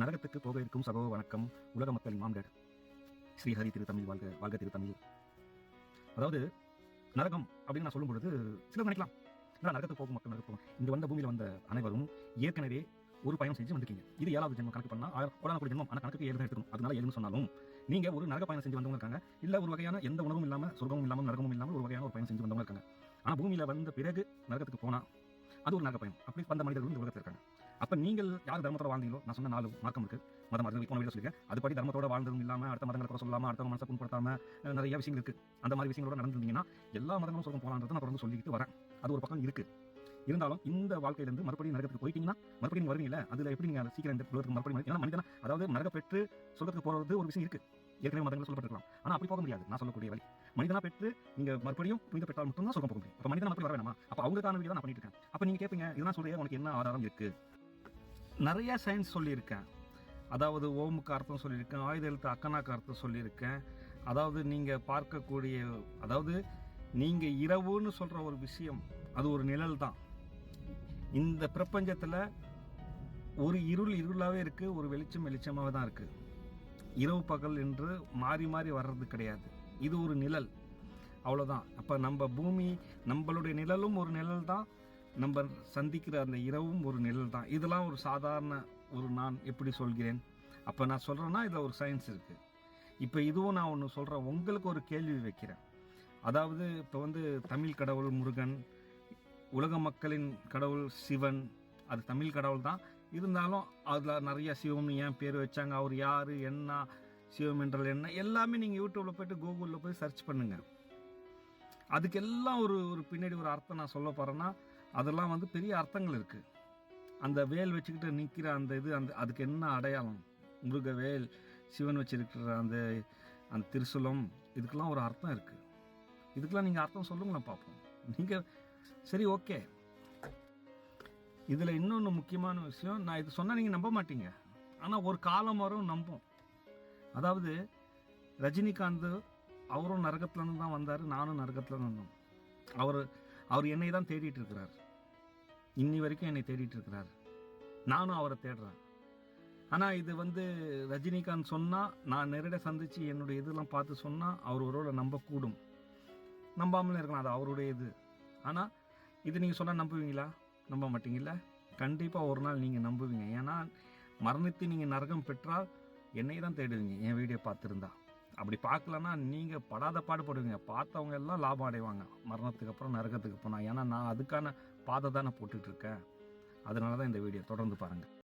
நரகத்துக்கு போக இருக்கும் சகோ வணக்கம். உலக மக்களின் மாம்டேட் ஸ்ரீஹரி திரு தமிழ் வாழ்க வாழ்க திரு தமிழ். அதாவது நரகம் அப்படின்னு நான் சொல்லும் பொழுது சிலர் நினைக்கலாம். ஆனால் நரகத்துக்கு போகும் மக்கள் நரகம் இங்கே வந்த பூமியில வந்த அனைவரும் ஏற்கனவே ஒரு பயணம் செஞ்சு வந்திருக்கீங்க இது ஏழாவது ஜென்மம் கணக்கு பண்ணா ஆயிரம் கோடான கோடி ஜென்மம் ஆனால் கணக்கு ஏழு தான் எடுத்துக்கணும். அதனால ஏழுன்னு சொன்னாலும் நீங்க ஒரு நரக பயணம் செஞ்சு வந்தவங்க இருக்காங்க. இல்லை ஒரு வகையான எந்த உணவும் இல்லாமல் சொர்க்கமும் இல்லாமல் நரகமும் இல்லாமல் ஒரு வகையான ஒரு பயணம் செஞ்சு வந்தவங்க இருக்காங்க. ஆனா பூமியில வந்த பிறகு நரகத்துக்கு போனா அது ஒரு நரக பயணம். அப்படி வந்த மனிதர்கள் இந்த உலகத்தில் இருக்காங்க. அப்ப நீங்கள் யார் தர்மத்தோட வாழ்ந்தீங்களோ? நான் சொன்ன நாலு மார்க்கம் இருக்கு. மதம் அது போன வீடியோ சொல்லிருக்கேன். அதுபடி தர்மத்தோட வாழ்ந்ததும் இல்லாம அடுத்த மதங்களை கூட சொல்லாம அடுத்த மனசை புண்படுத்தாம நிறைய விஷயங்கள் இருக்கு. அந்த மாதிரி விஷயங்களோட நடந்திருந்தீங்கன்னா எல்லா மதங்களும் சொல்லும் போலான்றது நான் தொடர்ந்து சொல்லிட்டு வரேன். அது ஒரு பக்கம் இருக்கு. இருந்தாலும் இந்த வாழ்க்கையில இருந்து மறுபடியும் நரகத்துக்கு போயிட்டீங்கன்னா மறுபடியும் நீங்க வருவீங்கல்ல? அதுல எப்படி நீங்க சீக்கிரம் இந்த உலகத்துக்கு மறுபடியும் ஏன்னா மனிதனா அதாவது நரக பெற்று சொர்க்கத்துக்கு போறது ஒரு விஷயம் இருக்கு. ஏற்கனவே மதங்கள் சொல்லப்பட்டிருக்கலாம். ஆனா அப்படி போக முடியாது. நான் சொல்லக்கூடிய வழி. மனிதனா பெற்று நீங்க மறுபடியும் புனித பெற்றால் மட்டும் தான் சொர்க்கம் போக முடியும். அப்ப மனிதனா மட்டும் வர வேணாமா அப்ப அவங்களுக்கான வீடியோ தான் நான் பண்ணிட்டு இருக்கேன். அப்ப நீங்க கேட்பீங்க இதெல்லாம் சொல்றியா உனக்கு என்ன ஆதாரம் இருக்கு? நிறையா சயின்ஸ் சொல்லியிருக்கேன். அதாவது ஓமுக்கு அர்த்தம் சொல்லியிருக்கேன் ஆயுத எழுத்து அக்கனாக்கு அர்த்தம் சொல்லியிருக்கேன். அதாவது நீங்கள் பார்க்கக்கூடிய அதாவது நீங்கள் இரவுன்னு சொல்கிற ஒரு விஷயம் அது ஒரு நிழல் தான். இந்த பிரபஞ்சத்தில் ஒரு இருள் இருளாகவே இருக்குது ஒரு வெளிச்சம் வெளிச்சமாகவே தான் இருக்குது இரவு பகல் என்று மாறி மாறி வர்றது கிடையாது. இது ஒரு நிழல். அவ்வளோதான் அப்போ நம்ம பூமி நம்மளுடைய நிழலும் ஒரு நிழல் தான். நம்ம சந்திக்கிற அந்த இரவும் ஒரு நிழல் தான். இதெல்லாம் ஒரு சாதாரண ஒரு நான் எப்படி சொல்கிறேன்? அப்போ நான் சொல்கிறேன்னா இதில் ஒரு சயின்ஸ் இருக்குது இப்போ இதுவும் நான் ஒன்று சொல்கிறேன் உங்களுக்கு ஒரு கேள்வி வைக்கிறேன். அதாவது இப்போ வந்து தமிழ் கடவுள் முருகன் உலக மக்களின் கடவுள் சிவன் அது தமிழ் கடவுள் தான். இருந்தாலும் அதில் நிறையா சிவம்னு ஏன் பேர் வச்சாங்க? அவர் யார் என்ன சிவம் என்றால் என்ன? எல்லாமே நீங்கள் யூடியூப்பில் போயிட்டு கூகுளில் போய் சர்ச் பண்ணுங்கள் அதுக்கெல்லாம் ஒரு ஒரு பின்னாடி ஒரு அர்த்தம் நான் சொல்ல போகிறேன்னா அதெல்லாம் வந்து பெரிய அர்த்தங்கள் இருக்குது அந்த வேல் வச்சுக்கிட்டு நிற்கிற அந்த இது அந்த அதுக்கு என்ன அடையாளம்? முருகவேல் சிவன் வச்சிருக்கிற அந்த அந்த திருசுலம் இதுக்கெல்லாம் ஒரு அர்த்தம் இருக்குது இதுக்கெல்லாம் நீங்கள் அர்த்தம் சொல்லுங்களேன் பார்ப்போம் நீங்கள் சரி ஓகே. இதில் இன்னொன்று முக்கியமான விஷயம் நான் இது சொன்னால் நீங்கள் நம்ப மாட்டீங்க. ஆனால் ஒரு காலம் வரும் நம்பும். அதாவது ரஜினிகாந்த் அவரும் நரகத்துலேருந்து தான் வந்தார் நானும் நரகத்துலேருந்து வந்தோம். அவர் அவர் என்னை தான் தேடிட்டு இருக்கிறார் இன்னி வரைக்கும் என்னை தேடிட்டு இருக்கிறார் நானும் அவரை தேடுறேன். ஆனால் இது வந்து ரஜினிகாந்த் சொன்னால் நான் நேரடியாக சந்தித்து என்னுடைய இதெல்லாம் பார்த்து சொன்னால் அவர் ஒருவேளை நம்பக்கூடும். நம்பாமலே இருக்கலாம் அது அவருடைய இது. ஆனால் இது நீங்கள் சொன்னால் நம்புவீங்களா? நம்ப மாட்டீங்களா கண்டிப்பாக ஒரு நாள் நீங்கள் நம்புவீங்க. ஏன்னா மரணத்தை நீங்கள் நரகம் பெற்றால் என்னை தான் தேடுவீங்க என் வீடியோ பார்த்துருந்தா. அப்படி பார்க்கலன்னா நீங்கள் படாத பாடுபடுவீங்க. பார்த்தவங்க எல்லாம் லாபம் அடைவாங்க. மரணத்துக்கு அப்புறம் நரகத்துக்கு போனால் ஏன்னா நான் அதுக்கான பாதை தானே போட்டுட்டு அதனால தான் இந்த வீடியோ தொடர்ந்து பாருங்கள்